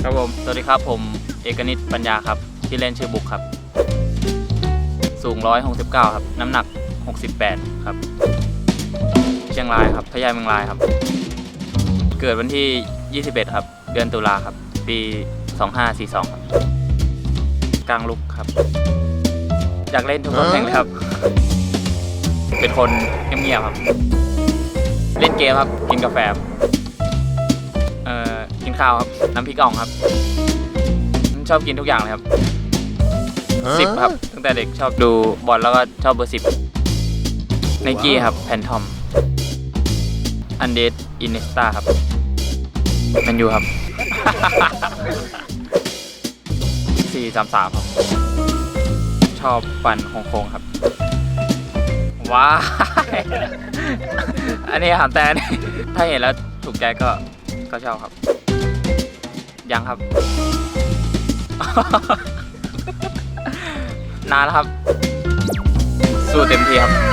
ดีครับ ผมเอกนิตปัญญาครับที่อเล่นชื่อบุกครับ สูง 169 ครับ น้ำหนัก 68 ครับ เชียงรายครับพะยาเมืองรายครับ เกิดวันที่ 21 ครับ เดือนตุลาครับ ปี 2542 ครับกลางลุกครับ อยากเล่นทุกตำแหน่งเลยครับ เป็นคนเงียบๆครับ เล่นเกมครับ กินกาแฟครับเอ่อกินข้าวครับ น้ำพริกอ่องครับ ชอบกินทุกอย่างเลยครับสิบครับตั้งแต่เด็กชอบดูบอลแล้วก็ชอบเบอร์สิบไนกี้ครับแพนทอมอันเดสอินเนสตาครับแมนยูครับสี่สามสามครับ ชอบปั่นโค้งๆครับ ว้ายอันนี้ถามแต่นี่ถ้าเห็นแล้วถูกใจก็ก็ชอบครับ ยังครับ นานแล้วครับ สู้เต็มที่ครับ